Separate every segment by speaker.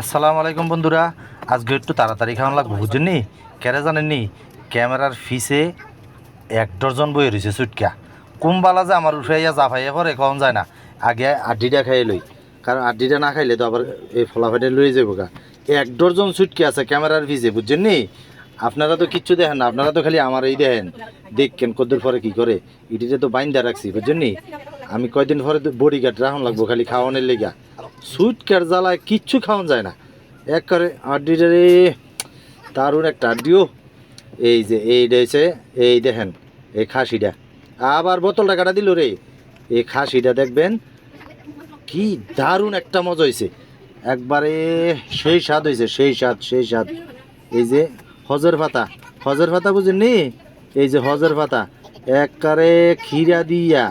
Speaker 1: আসসালামু আলাইকুম বন্ধুরা। আজকে একটু তাড়াতাড়ি খাওয়ান লাগবে বুঝছেননি কেরে জানেননি ক্যামেরার ফিসে এক ডজন বই রয়েছে সুটকা। কুমবালা যে আমার উঠাইয়া জাফাইয়া পরে কম যায় না। আগে আড্ডিটা খাইয়ে লই। কারণ আড্ডিটা না খাইলে তো আবার এই ফলাফাটে লয়ে যাব গা। এক ডজন সুটকে আছে ক্যামেরার ফিসে বুঝছেননি আপনারা তো কিচ্ছু দেখেন না, আপনারা তো খালি আমার এই দেখেন। দেখেন কদ্দুর পরে কি করে? ইটিতে তো বাইন্দা রাখছি বুঝছেননি আমি কয়দিন পরে বডি গার্ড রাখুন লাগবো, খালি খাওয়ানোর লেগা। সুইট কার জ্বালায় কিচ্ছু খাওয়ান যায় না। এক করে আড্ডিটা রে দারুণ একটা আড্ডিও। এই যে এইটা হচ্ছে এই দেখেন, এই খাসিটা। আবার বোতলটা কাটা দিল রে। এই খাসিটা দেখবেন, কি দারুণ একটা মজা হয়েছে একবারে সেই স্বাদ হয়েছে সেই স্বাদ সেই স্বাদ। এই যে, হজের পাতা। হজের পাতা বুঝেননি? এই যে হজের পাতা। একবারে খিরা দিয়া।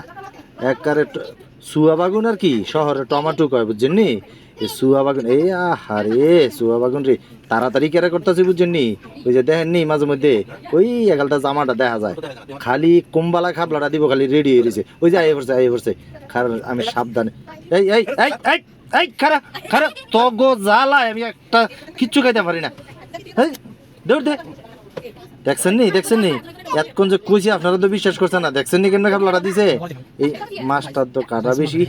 Speaker 1: একবারে ট- সুয়া বাগুন আর কি, শহরে টমাটো কয় বুঝছেননি এই সুয়া বাগুন, এই আহারে, সুয়া বাগুন রে, তাড়াতাড়ি কেরা করতেছি বুঝছেন নি? ওই যে দেখেন নি মাঝে মধ্যে, ওই একালটা জামাটা দেখা যায়, খালি কোম্বালা খাবলাটা দিব, খালি রেডি হয়ে রয়েছে। ওই যে আই পড়ছে আই পড়ছে। কারণ আমি সাবধানে এই এই এই এই এই, খারা খারা তো গো জ্বালায়, আমি একটা কিচ্ছু খাইতে পারি না। এই, দৌড় দে। দেখছেন নি দেখছেন নি? এতক্ষণ যে কইছি, আপনারা তো বিশ্বাস করছেন না। দেখছেন নি কেন খাবলাটা দিছে? এই মাছটার তো কাটা বেশি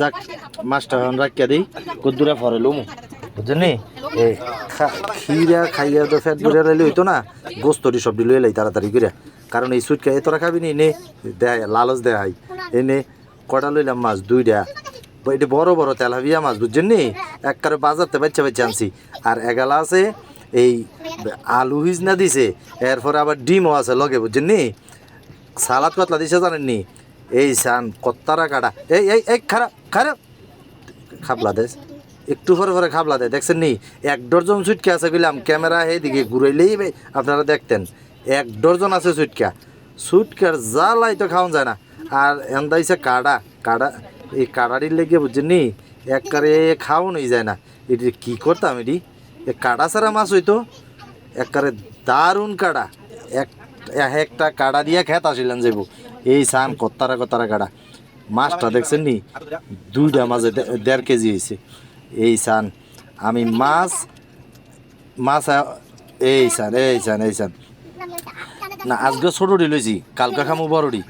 Speaker 1: যাক, মাছটা এখন রাখিয়া দিই। কদ্দুরা ফরে লুমু? বুঝছেন এই খিরা খাইয়া তো ফ্যাট রাইলে, হইতো না? গোস্তটি সব দিলে এলাই তাড়াতাড়ি করে কারণ এই সুটকা এতটা খাবি নি? নে দেয় লালচ দেয় এনে কটা লইলাম মাছ? দুইটা। এটা বড় বড় তেলাপিয়া মাছ, বুঝছেন নি? একবারে বাজারতে বাচ্চা বাচ্চা আনছি। আর এগালা আছে এই আলু হিজনা দিছে, এরপরে আবার ডিমও আছে লগে, বুঝছেন নি? সালাদ কতলা দিছে জানেন নি? এই সান কত্তারা কাটা। এই এই এই খারাপ খারাপ খাবলা দেশ একটু পরে পরে খাবলা দেয় দেখছেন নি? এক ডজন সুটকা আছে গেলাম ক্যামেরা এইদিকে ঘুরাইলেই আপনারা দেখতেন। এক ডজন আছে সুটকা। সুটকার জ্বালাই তো খাওয়ান যায় না। আর এন্দাইছে কাড়া। কাড়া, এই কাড়াটির লেগে, বুঝছেন নি? এক একবারে খাওয়ানোই যায় না। এটি কি করতাম এটি? এ কাড়া ছাড়া মাছ হইতো। একবারে দারুণ কাড়া। এক এক একটা কাড়া দিয়া খেত আসিলেন যাইব। এই সান কত্তারা কত্তারা কাড়া। মাছটা দেখছেন নি? দুইটা দে- দেড় কেজি হয়েছে এই সান, আমি মাছ মাছ এই সান এই সান এই সান। না, আজকে ছোটটি লইছি, কালকা খামু বড়টি।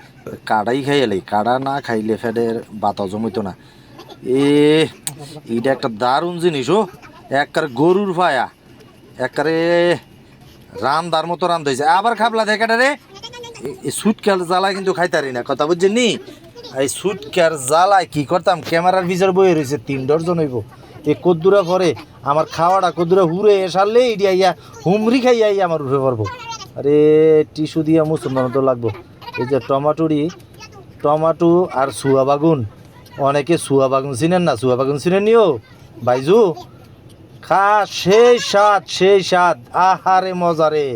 Speaker 1: কাড়াই খাই এলাই কাড়া না খাইলে ফেডের বাতা জমিতো না। এ, এইটা একটা দারুণ জিনিস, ও। একবারে গরুর ফায়া একবারে রান্দার মতো রান্ধ হয়েছে আবার খাবলা দেখাটা রে সুটকার জ্বালায় কিন্তু খাইতারি না, কথা বুঝছেন নি? এই সুটকার জ্বালায় কি করতাম? ক্যামেরার ভিতর বয়ে রয়েছে তিন ডজন হইব। এ কদ্দুরা পরে আমার খাওয়াটা কদ্দুরা হুড়ে সারলে ইডি আইয়া, হুমরি খাইয়া আইয়া আমার উঠে পারব আরে, টিস্যু দিয়া মুসলমান তো লাগবো। এই যে টমাটোরি, টমাটো আর সুয়া বাগুন। অনেকে সুয়া বাগুন চিনেন না? সুয়া বাগুন চিনেন নিও? বাইজু? খা সেই স্বাদ সেই স্বাদ। আহারে মজারে।